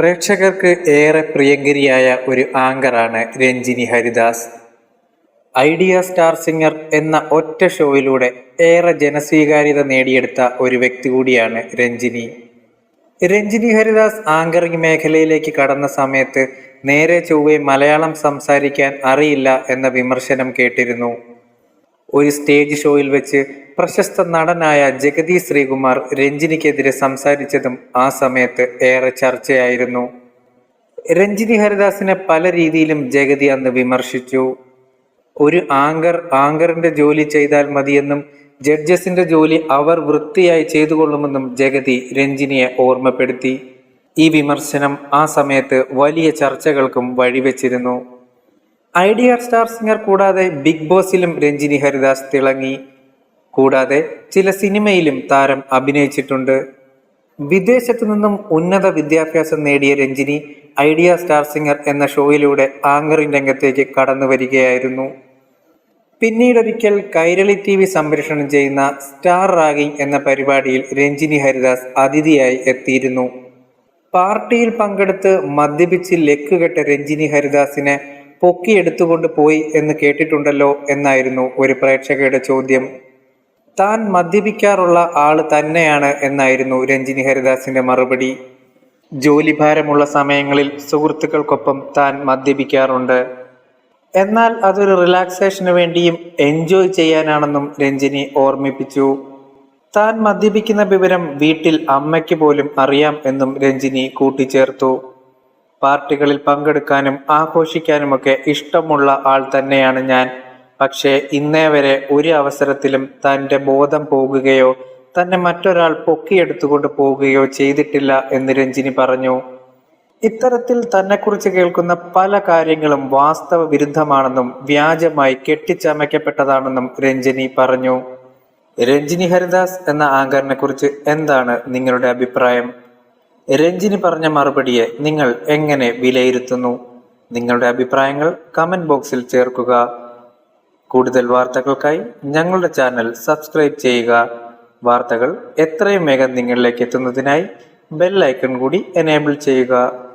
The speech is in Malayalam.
പ്രേക്ഷകർക്ക് ഏറെ പ്രിയങ്കരിയായ ഒരു ആങ്കറാണ് Ranjini Haridas. Idea star singer എന്ന ഒറ്റ ഷോയിലൂടെ ഏറെ ജനസ്വീകാര്യത നേടിയെടുത്ത ഒരു വ്യക്തി കൂടിയാണ് രഞ്ജിനി. രഞ്ജിനി ഹരിദാസ് ആങ്കറിംഗ് മേഖലയിലേക്ക് കടന്ന സമയത്ത് നേരെ ചൊവ്വെ മലയാളം സംസാരിക്കാൻ അറിയില്ല എന്ന വിമർശനം കേട്ടിരുന്നു. ഒരു സ്റ്റേജ് ഷോയിൽ വെച്ച് പ്രശസ്ത നടനായ ജഗതി ശ്രീകുമാർ രഞ്ജിനിക്കെതിരെ സംസാരിച്ചതും ആ സമയത്ത് ഏറെ ചർച്ചയായിരുന്നു. രഞ്ജിനി ഹരിദാസിനെ പല രീതിയിലും ജഗതി അന്ന് വിമർശിച്ചു. ഒരു ആങ്കർ ആങ്കറിന്റെ ജോലി ചെയ്താൽ മതിയെന്നും ജഡ്ജസിന്റെ ജോലി അവർ വൃത്തിയായി ചെയ്തു കൊള്ളുമെന്നും ജഗതി രഞ്ജിനിയെ ഓർമ്മപ്പെടുത്തി. ഈ വിമർശനം ആ സമയത്ത് വലിയ ചർച്ചകൾക്കും വഴിവെച്ചിരുന്നു. ഐഡിയ സ്റ്റാർ സിംഗർ കൂടാതെ ബിഗ് ബോസിലും രഞ്ജിനി ഹരിദാസ് തിളങ്ങി. കൂടാതെ ചില സിനിമയിലും താരം അഭിനയിച്ചിട്ടുണ്ട്. വിദേശത്തു നിന്നും ഉന്നത വിദ്യാഭ്യാസം നേടിയ രഞ്ജിനി ഐഡിയ സ്റ്റാർ സിംഗർ എന്ന ഷോയിലൂടെ ആങ്കറിംഗ് രംഗത്തേക്ക് കടന്നു വരികയായിരുന്നു. പിന്നീടൊരിക്കൽ കൈരളി ടി വി സംപ്രേഷണം ചെയ്യുന്ന സ്റ്റാർ റാഗിംഗ് എന്ന പരിപാടിയിൽ രഞ്ജിനി ഹരിദാസ് അതിഥിയായി എത്തിയിരുന്നു. പാർട്ടിയിൽ പങ്കെടുത്ത് മദ്യപിച്ച് ലക്കുകെട്ട രഞ്ജിനി ഹരിദാസിനെ പൊക്കിയെടുത്തുകൊണ്ട് പോയി എന്ന് കേട്ടിട്ടുണ്ടല്ലോ എന്നായിരുന്നു ഒരു പ്രേക്ഷകയുടെ ചോദ്യം. താൻ മദ്യപിക്കാറുള്ള ആൾ തന്നെയാണ് എന്നായിരുന്നു രഞ്ജിനി ഹരിദാസിന്റെ മറുപടി. ജോലിഭാരമുള്ള സമയങ്ങളിൽ സുഹൃത്തുക്കൾക്കൊപ്പം താൻ മദ്യപിക്കാറുണ്ട്. എന്നാൽ അതൊരു റിലാക്സേഷന് വേണ്ടിയും എൻജോയ് ചെയ്യാനാണെന്നും രഞ്ജിനി ഓർമ്മിപ്പിച്ചു. താൻ മദ്യപിക്കുന്ന വിവരം വീട്ടിൽ അമ്മയ്ക്ക് പോലും അറിയാം എന്നും രഞ്ജിനി കൂട്ടിച്ചേർത്തു. പാർട്ടികളിൽ പങ്കെടുക്കാനും ആഘോഷിക്കാനുമൊക്കെ ഇഷ്ടമുള്ള ആൾ തന്നെയാണ് ഞാൻ. പക്ഷേ ഇന്നേ വരെ ഒരു അവസരത്തിലും തന്റെ ബോധം പോകുകയോ തന്നെ മറ്റൊരാൾ പൊക്കിയെടുത്തുകൊണ്ട് പോവുകയോ ചെയ്തിട്ടില്ല എന്ന് രഞ്ജിനി പറഞ്ഞു. ഇത്തരത്തിൽ തന്നെക്കുറിച്ച് കേൾക്കുന്ന പല കാര്യങ്ങളും വാസ്തവ വിരുദ്ധമാണെന്നും വ്യാജമായി കെട്ടിച്ചമയ്ക്കപ്പെട്ടതാണെന്നും രഞ്ജിനി പറഞ്ഞു. രഞ്ജിനി ഹരിദാസ് എന്ന ആങ്കറിനെ കുറിച്ച് എന്താണ് നിങ്ങളുടെ അഭിപ്രായം? രഞ്ജിനി പറഞ്ഞ മറുപടിയെ നിങ്ങൾ എങ്ങനെ വിലയിരുത്തുന്നു? നിങ്ങളുടെ അഭിപ്രായങ്ങൾ കമന്റ് ബോക്സിൽ ചേർക്കുക. കൂടുതൽ വാർത്തകൾക്കായി ഞങ്ങളുടെ ചാനൽ സബ്സ്ക്രൈബ് ചെയ്യുക. വാർത്തകൾ എത്രയും വേഗം നിങ്ങളിലേക്ക് എത്തുന്നതിനായി ബെൽ ഐക്കൺ കൂടി എനേബിൾ ചെയ്യുക.